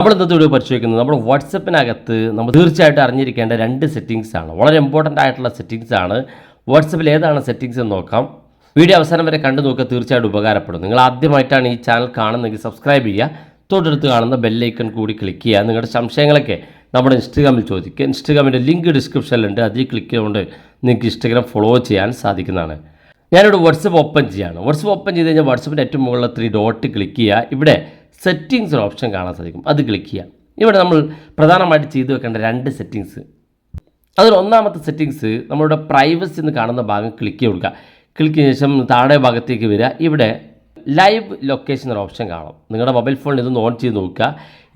നമ്മൾ ഇന്നത്തെ വീഡിയോ പരിശോധിക്കുന്നത് നമ്മൾ വാട്സപ്പിനകത്ത് നമ്മൾ തീർച്ചയായിട്ടും അറിഞ്ഞിരിക്കേണ്ട രണ്ട് സെറ്റിങ്സ് ആണ്. വളരെ ഇമ്പോർട്ടന്റ് ആയിട്ടുള്ള സെറ്റിങ്സ് ആണ്. വാട്സപ്പിൽ ഏതാണ് സെറ്റിങ്സ് എന്ന് നോക്കാം. വീഡിയോ അവസാനം വരെ കണ്ടു നോക്കുക തീർച്ചയായിട്ടും ഉപകാരപ്പെടും. നിങ്ങൾ ആദ്യമായിട്ടാണ് ഈ ചാനൽ കാണുന്നതെങ്കിൽ സബ്സ്ക്രൈബ് ചെയ്യുക. തൊട്ടടുത്ത് കാണുന്ന ബെല്ലൈക്കൺ കൂടി ക്ലിക്ക് ചെയ്യുക. നിങ്ങളുടെ സംശയങ്ങളൊക്കെ നമ്മുടെ ഇൻസ്റ്റഗ്രാമിൽ ചോദിക്കുക. ഇൻസ്റ്റഗ്രാമിന്റെ ലിങ്ക് ഡിസ്ക്രിപ്ഷനിലുണ്ട് അതിൽ ക്ലിക്ക് ചെയ്തുകൊണ്ട് നിങ്ങൾക്ക് ഇൻസ്റ്റഗ്രാം ഫോളോ ചെയ്യാൻ സാധിക്കുന്നതാണ്. ഞാനിവിടെ വാട്സപ്പ് ഓപ്പൺ ചെയ്യുകയാണ് വാട്സപ്പ് ഓപ്പൺ ചെയ്ത് കഴിഞ്ഞാൽ വാട്സപ്പിന്റെ ഏറ്റവും മുകളിൽ ത്രീ ഡോട്ട് ക്ലിക്ക് ചെയ്യുക. ഇവിടെ സെറ്റിങ്സ് ഒരു ഓപ്ഷൻ കാണാൻ സാധിക്കും. അത് ക്ലിക്ക് ചെയ്യുക ഇവിടെ നമ്മൾ പ്രധാനമായിട്ട് ചെയ്തു വെക്കേണ്ട രണ്ട് സെറ്റിങ്സ് അതിൽ ഒന്നാമത്തെ സെറ്റിങ്സ് നമ്മളുടെ പ്രൈവസി എന്ന് കാണുന്ന ഭാഗം ക്ലിക്ക് ചെയ്ത് കൊടുക്കുക. ക്ലിക്ക് ചെയ്ത ശേഷം താഴെ ഭാഗത്തേക്ക് വരിക. ഇവിടെ ലൈവ് ലൊക്കേഷൻ ഒരു ഓപ്ഷൻ കാണും. നിങ്ങളുടെ മൊബൈൽ ഫോണിൽ ഇതൊന്ന് ഓൺ ചെയ്ത് നോക്കുക.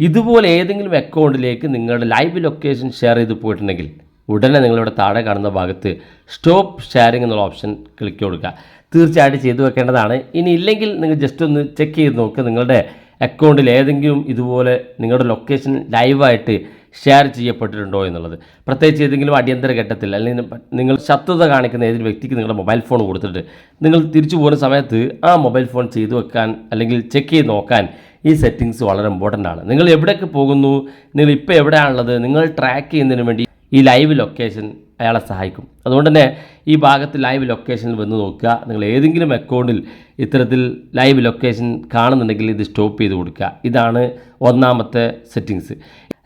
ഇതുപോലെ ഏതെങ്കിലും അക്കൗണ്ടിലേക്ക് നിങ്ങളുടെ ലൈവ് ലൊക്കേഷൻ ഷെയർ ചെയ്ത് പോയിട്ടുണ്ടെങ്കിൽ ഉടനെ നിങ്ങളിവിടെ താഴെ കാണുന്ന ഭാഗത്ത് സ്റ്റോപ്പ് ഷെയറിംഗ് എന്നുള്ള ഓപ്ഷൻ ക്ലിക്ക് കൊടുക്കുക. തീർച്ചയായിട്ടും ചെയ്തു വെക്കേണ്ടതാണ്. ഇനി ഇല്ലെങ്കിൽ നിങ്ങൾ ജസ്റ്റ് ഒന്ന് ചെക്ക് ചെയ്ത് നോക്കുക നിങ്ങളുടെ അക്കൗണ്ടിൽ ഏതെങ്കിലും ഇതുപോലെ നിങ്ങളുടെ ലൊക്കേഷൻ ലൈവായിട്ട് ഷെയർ ചെയ്യപ്പെട്ടിട്ടുണ്ടോ എന്നുള്ളത്. പ്രത്യേകിച്ച് ഏതെങ്കിലും അടിയന്തര ഘട്ടത്തിൽ അല്ലെങ്കിൽ നിങ്ങൾ ശത്രുത കാണിക്കുന്ന ഏതൊരു വ്യക്തിക്ക് നിങ്ങളുടെ മൊബൈൽ ഫോൺ കൊടുത്തിട്ട് നിങ്ങൾ തിരിച്ചു പോകുന്ന സമയത്ത് ആ മൊബൈൽ ഫോൺ ചെയ്തു വെക്കാൻ അല്ലെങ്കിൽ ചെക്ക് ചെയ്ത് നോക്കാൻ ഈ സെറ്റിങ്സ് വളരെ ഇമ്പോർട്ടന്റ് ആണ്. നിങ്ങൾ എവിടേക്ക് പോകുന്നു? നിങ്ങൾ ഇപ്പോൾ എവിടെയാണുള്ളത്? നിങ്ങൾ ട്രാക്ക് ചെയ്യുന്നതിന് വേണ്ടി ഈ ലൈവ് ലൊക്കേഷൻ അയാളെ സഹായിക്കും. അതുകൊണ്ട് തന്നെ ഈ ഭാഗത്ത് ലൈവ് ലൊക്കേഷനിൽ വന്ന് നോക്കുക. നിങ്ങൾ ഏതെങ്കിലും അക്കൗണ്ടിൽ ഇത്തരത്തിൽ ലൈവ് ലൊക്കേഷൻ കാണുന്നുണ്ടെങ്കിൽ ഇത് സ്റ്റോപ്പ് ചെയ്ത് കൊടുക്കുക. ഇതാണ് ഒന്നാമത്തെ സെറ്റിങ്സ്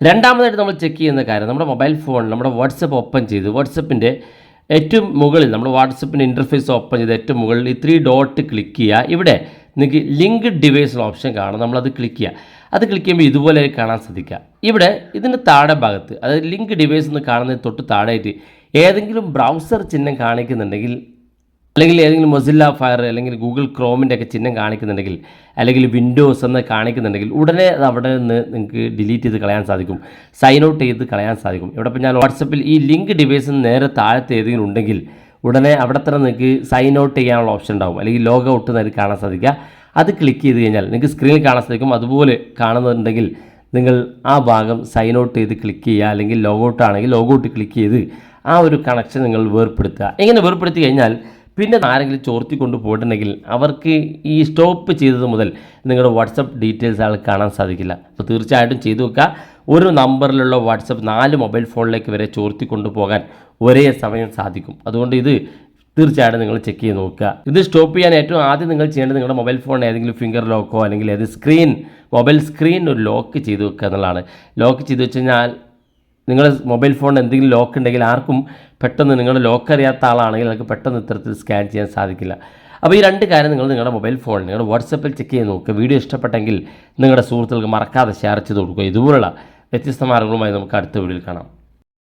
രണ്ടാമതായിട്ട് നമ്മൾ ചെക്ക് ചെയ്യുന്ന കാര്യം നമ്മുടെ മൊബൈൽ ഫോൺ നമ്മുടെ വാട്സപ്പ് ഓപ്പൺ ചെയ്ത് വാട്സപ്പിന്റെ ഏറ്റവും മുകളിൽ നമ്മുടെ വാട്സപ്പിന്റെ ഇന്റർഫേസ് ഓപ്പൺ ചെയ്ത് ഏറ്റവും മുകളിൽ ഈ ത്രീ ഡോട്ട് ക്ലിക്ക് ചെയ്യുക. ഇവിടെ നിങ്ങൾക്ക് ലിങ്ക് ഡിവൈസ് ഓപ്ഷൻ കാണാം. നമ്മളത് ക്ലിക്ക് ചെയ്യുക അത് ക്ലിക്ക് ചെയ്യുമ്പോൾ ഇതുപോലെ കാണാൻ സാധിക്കുക ഇവിടെ ഇതിന്റെ താഴെ ഭാഗത്ത് അതായത് ലിങ്ക് ഡിവൈസ് എന്ന് കാണുന്നതിന് തൊട്ട് താഴെയായിട്ട് ഏതെങ്കിലും ബ്രൗസർ ചിഹ്നം കാണിക്കുന്നുണ്ടെങ്കിൽ അല്ലെങ്കിൽ ഏതെങ്കിലും മൊസില്ല ഫയർ അല്ലെങ്കിൽ ഗൂഗിൾ ക്രോമിന്റെ ഒക്കെ ചിഹ്നം കാണിക്കുന്നുണ്ടെങ്കിൽ അല്ലെങ്കിൽ വിൻഡോസ് എന്ന് കാണിക്കുന്നുണ്ടെങ്കിൽ ഉടനെ അത് അവിടെ നിന്ന് നിങ്ങൾക്ക് ഡിലീറ്റ് ചെയ്ത് കളയാൻ സാധിക്കും. സൈൻ ഔട്ട് ചെയ്ത് കളയാൻ സാധിക്കും. ഇവിടെ ഇപ്പോൾ ഞാൻ വാട്സപ്പിൽ ഈ ലിങ്ക് ഡിവൈസിന് നേരെ താഴത്തെ ഏതെങ്കിലും ഉണ്ടെങ്കിൽ ഉടനെ അവിടെ തന്നെ നിങ്ങൾക്ക് സൈൻ ഔട്ട് ചെയ്യാനുള്ള ഓപ്ഷൻ ഉണ്ടാവും. അല്ലെങ്കിൽ ലോഗ് ഔട്ട് നിങ്ങൾക്ക് കാണാൻ സാധിക്കുക. അത് ക്ലിക്ക് ചെയ്ത് കഴിഞ്ഞാൽ നിങ്ങൾക്ക് സ്ക്രീനിൽ കാണാൻ സാധിക്കും. അതുപോലെ കാണുന്നുണ്ടെങ്കിൽ നിങ്ങൾ ആ ഭാഗം സൈൻ ഔട്ട് ചെയ്ത് ക്ലിക്ക് ചെയ്യുക. അല്ലെങ്കിൽ ലോഗ് ഔട്ട് ആണെങ്കിൽ ലോഗ് ഔട്ട് ക്ലിക്ക് ചെയ്ത് ആ ഒരു കണക്ഷൻ നിങ്ങൾ വേർപ്പെടുത്തുക. ഇങ്ങനെ വേർപ്പെടുത്തി കഴിഞ്ഞാൽ പിന്നെ ആരെങ്കിലും ചോർത്തി കൊണ്ട് പോയിട്ടുണ്ടെങ്കിൽ അവർക്ക് ഈ സ്റ്റോപ്പ് ചെയ്തത് മുതൽ നിങ്ങളുടെ വാട്സപ്പ് ഡീറ്റെയിൽസ് ആൾ കാണാൻ സാധിക്കില്ല. അപ്പോൾ തീർച്ചയായിട്ടും ചെയ്തു വെക്കുക. ഒരു നമ്പറിലുള്ള വാട്സപ്പ് നാല് മൊബൈൽ ഫോണിലേക്ക് വരെ ചോർത്തി കൊണ്ടുപോകാൻ ഒരേ സമയം സാധിക്കും. അതുകൊണ്ട് ഇത് തീർച്ചയായിട്ടും നിങ്ങൾ ചെക്ക് ചെയ്ത് നോക്കുക. ഇത് സ്റ്റോപ്പ് ചെയ്യാൻ ഏറ്റവും ആദ്യം നിങ്ങൾ ചെയ്യേണ്ടത് നിങ്ങളുടെ മൊബൈൽ ഫോൺ ഏതെങ്കിലും ഫിംഗർ ലോക്കോ അല്ലെങ്കിൽ ഏത് സ്ക്രീൻ മൊബൈൽ സ്ക്രീൻ ഒരു ലോക്ക് ചെയ്ത് വെക്കുക എന്നുള്ളതാണ്. ലോക്ക് ചെയ്ത് വെച്ച് കഴിഞ്ഞാൽ നിങ്ങളുടെ മൊബൈൽ ഫോൺ എന്തെങ്കിലും ലോക്ക് ഉണ്ടെങ്കിൽ ആർക്കും പെട്ടെന്ന് നിങ്ങളുടെ ലോക്ക് അറിയാത്ത ആളാണെങ്കിൽ നിങ്ങൾക്ക് പെട്ടെന്ന് ഇത്തരത്തിൽ സ്കാൻ ചെയ്യാൻ സാധിക്കില്ല. അപ്പോൾ ഈ രണ്ട് കാര്യം നിങ്ങൾ നിങ്ങളുടെ മൊബൈൽ ഫോണിൽ നിങ്ങളുടെ വാട്സപ്പിൽ ചെക്ക് ചെയ്ത് നോക്കുക. വീഡിയോ ഇഷ്ടപ്പെട്ടെങ്കിൽ നിങ്ങളുടെ സുഹൃത്തുക്കൾക്ക് മറക്കാതെ ഷെയർ ചെയ്ത് കൊടുക്കുക. ഇതുപോലുള്ള വ്യത്യസ്ത മാർഗങ്ങളുമായി നമുക്ക് അടുത്ത വീഡിയോയിൽ കാണാം.